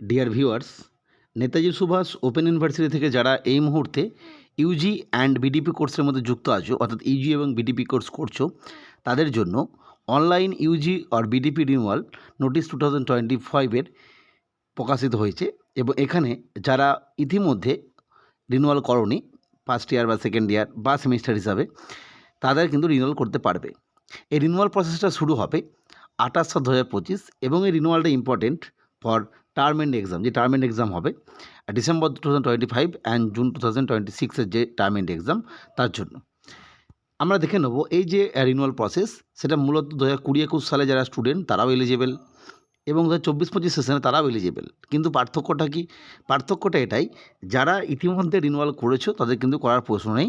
Dear viewers Netaji Subhas open university থেকে যারা এই মুহূর্তে ইউজি অ্যান্ড বিডিপি কোর্সের মধ্যে যুক্ত আছো, অর্থাৎ ইউজি এবং বিডিপি কোর্স করছ, তাদের জন্য অনলাইন ইউজি আর BDP renewal notice two thousand twenty ফাইভের প্রকাশিত হয়েছে এবং এখানে যারা ইতিমধ্যে রিনুয়াল করনি ফার্স্ট ইয়ার বা সেকেন্ড ইয়ার বা সেমিস্টার হিসাবে, তাদের কিন্তু রিনুয়াল করতে পারবে। এই রিনুয়াল প্রসেসটা শুরু হবে আঠাশ সাত দু হাজার পঁচিশ এবং এই রিনুয়ালটা important for term end exam, যে টার্ম এন্ড এক্সাম হবে December two thousand twenty five and June two thousand twenty সিক্সের যে টার্ম এন্ড এক্সাম, তার জন্য। আমরা দেখে নেব, এই যে রিনুয়াল প্রসেস সেটা মূলত দু হাজার কুড়ি, একুশ সালে যারা স্টুডেন্ট তারাও এলিজেবল এবং দু হাজার চব্বিশ, পঁচিশ সেশনে তারাও এলিজেবল কিন্তু পার্থক্যটা কি? পার্থক্যটা এটাই, যারা ইতিমধ্যে রিনুয়াল করেছ, তাদের কিন্তু করার প্রশ্ন নেই।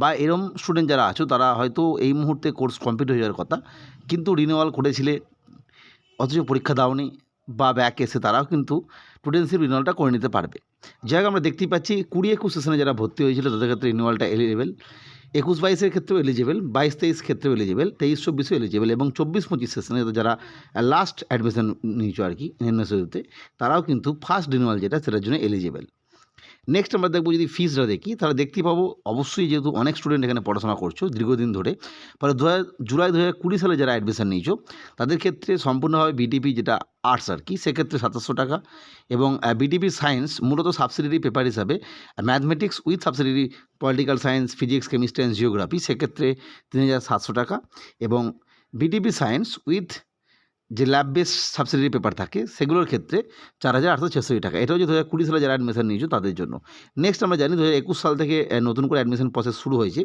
বা এরম স্টুডেন্ট যারা আছো, তারা হয়তো এই মুহূর্তে কোর্স কমপ্লিট হয়ে যাওয়ার কথা, কিন্তু রিনিউয়াল করেছিলে, অথচ পরীক্ষা দাওনি বা ব্যাক এসে তারাও কিন্তু প্রুডেন্সির রিনুয়ালটা করে নিতে পারবে। যাই আমরা দেখতেই পাচ্ছি কুড়ি একুশ সেশনে যারা ভর্তি হয়েছিল, তাদের ক্ষেত্রে রিনুয়ালটা এলিজেবল একুশ বাইশের ক্ষেত্রেও এলিজেবল বাইশ তেইশ ক্ষেত্রেও এলিজেবল তেইশ চব্বিশও এলিজেবল এবং চব্বিশ পঁচিশ সেশনে যারা লাস্ট অ্যাডমিশন নিয়েছ আর কি এনএসওতে তারাও কিন্তু ফার্স্ট রিনুয়াল যেটা, সেটার জন্য এলিজেবল নেক্সট আমরা দেখব যদি ফিসটা দেখি, তাহলে দেখতে পাবো অবশ্যই যেহেতু অনেক স্টুডেন্ট এখানে পড়াশোনা করছ দীর্ঘদিন ধরে। ফলে দু হাজার, জুলাই দু হাজার কুড়ি সালে যারা অ্যাডমিশান নিয়েছো, তাদের ক্ষেত্রে সম্পূর্ণভাবে বিটিপি যেটা আর্টস আর কি, সেক্ষেত্রে সাতাশশো টাকা এবং বিটিপি সায়েন্স মূলত সাবসিডিয়ারি পেপার হিসাবে mathematics with subsidiary political science physics chemistry and geography সেক্ষেত্রে তিন হাজার সাতশো টাকা এবং বিটিপি সায়েন্স উইথ যে ল্যাব বেস সাবসিডিয়ারি পেপার থাকে, সেগুলোর ক্ষেত্রে চার হাজার আটশো ছেষট্টি টাকা। এটা হচ্ছে দু হাজার কুড়ি সালে যারা অ্যাডমিশন নিয়েছো তাদের জন্য। নেক্সট আমরা জানি দু হাজার একুশ সাল থেকে নতুন করে অ্যাডমিশন প্রসেস শুরু হয়েছে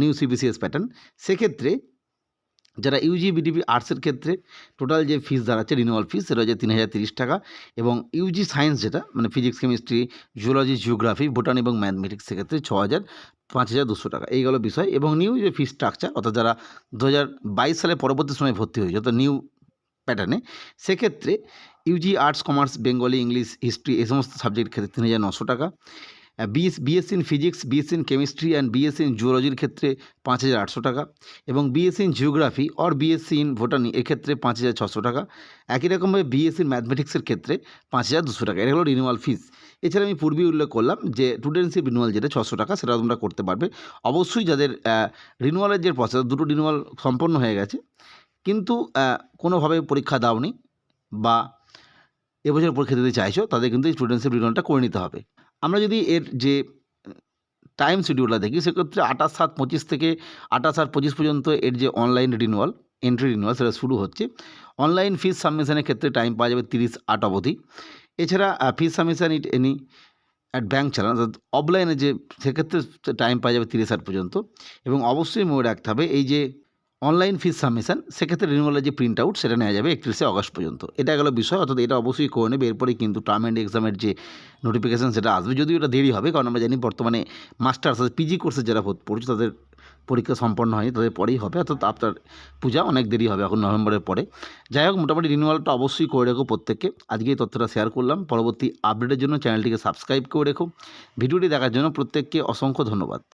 নিউ সিবিসিএস প্যাটার্ন সেক্ষেত্রে যারা ইউজি বিডিপি আর্টসের ক্ষেত্রে টোটাল যে ফিস দাঁড়াচ্ছে রিনিউয়াল ফিস সেটা হচ্ছে তিন হাজার তিরিশ টাকা। এবং ইউজি সায়েন্স যেটা মানে physics chemistry zoology geography botany এবং ম্যাথমেটিক্স সেক্ষেত্রে ছ হাজার পাঁচ হাজার দুশো টাকা। এই গেলো বিষয়। এবং নিউ যে ফিস স্ট্রাকচার অর্থাৎ যারা দু হাজার বাইশ সালে পরবর্তী সময় ভর্তি হয়েছে, অর্থাৎ নিউ প্যাটার্নে সেক্ষেত্রে UG arts commerce Bengali English history এই সমস্ত সাবজেক্টের ক্ষেত্রে তিন হাজার নশো টাকা। BS BSc in physics BSc in chemistry and BSc in জুওলজির ক্ষেত্রে পাঁচ হাজার আটশো টাকা এবং BSc in geography or BSc in botany এক্ষেত্রে পাঁচ হাজার ছশো টাকা। একই রকমভাবে বিএসসি ইন ম্যাথমেটিক্সের ক্ষেত্রে পাঁচ হাজার দুশো টাকা। এটা হলো রিনিউয়াল ফিস এছাড়া আমি পূর্বেই উল্লেখ করলাম যে স্টুডেন্টশিপ রিনিউয়াল যেটা ছশো টাকা, সেটা তোমরা করতে পারবে। অবশ্যই যাদের রিনিউয়ালের যে প্রসেস দুটো রিনিউয়াল সম্পন্ন হয়ে গেছে কিন্তু কোনোভাবে পরীক্ষা দাওনি বা এবছর পরীক্ষা দিতে চাইছো, তাদের কিন্তু স্টুডেন্টশিপ রিনিউয়ালটা করে নিতে হবে। আমরা যদি এর যে টাইম শিডিউলটা দেখি, সেক্ষেত্রে আঠাশ সাত পঁচিশ থেকে আঠাশ সাত পঁচিশ পর্যন্ত এর যে অনলাইন রিনিউয়াল এন্ট্রি রিনিউয়াল সেটা শুরু হচ্ছে। অনলাইন ফিস সাবমিশনের ক্ষেত্রে টাইম পাওয়া যাবে তিরিশ আট অবধি। এছাড়া fees submission it any at bank challan অর্থাৎ অফলাইনে যে, সেক্ষেত্রে টাইম পাওয়া যাবে তিরিশ আট পর্যন্ত। এবং অবশ্যই মনে রাখতে হবে, এই যে অনলাইন ফিস সাবমিশন সেক্ষেত্রে রিনিউয়ালের যে প্রিন্ট আউট সেটা নেওয়া যাবে একত্রিশে আগস্ট পর্যন্ত। এটা গেলো বিষয়, অর্থাৎ এটা অবশ্যই করে নেবে। এরপরে কিন্তু টার্ম অ্যান্ড এক্সামের যে নোটিফিকেশান সেটা আসবে। যদিও এটা দেরি হবে, কারণ আমরা জানি বর্তমানে মাস্টার্স অর্থাৎ পিজি কোর্সে যারা পড়ছে, তাদের পরীক্ষা সম্পন্ন হয়নি, তাদের পরেই হবে। অর্থাৎ আপনার পূজা অনেক দেরি হবে এখন নভেম্বরের পরে। যাই হোক, মোটামুটি রিনিউয়ালটা অবশ্যই করে রেখো প্রত্যেককে। আজকে এই তথ্যটা শেয়ার করলাম। পরবর্তী আপডেটের জন্য চ্যানেলটিকে সাবস্ক্রাইব করে রেখো। ভিডিওটি দেখার জন্য প্রত্যেককে অসংখ্য ধন্যবাদ।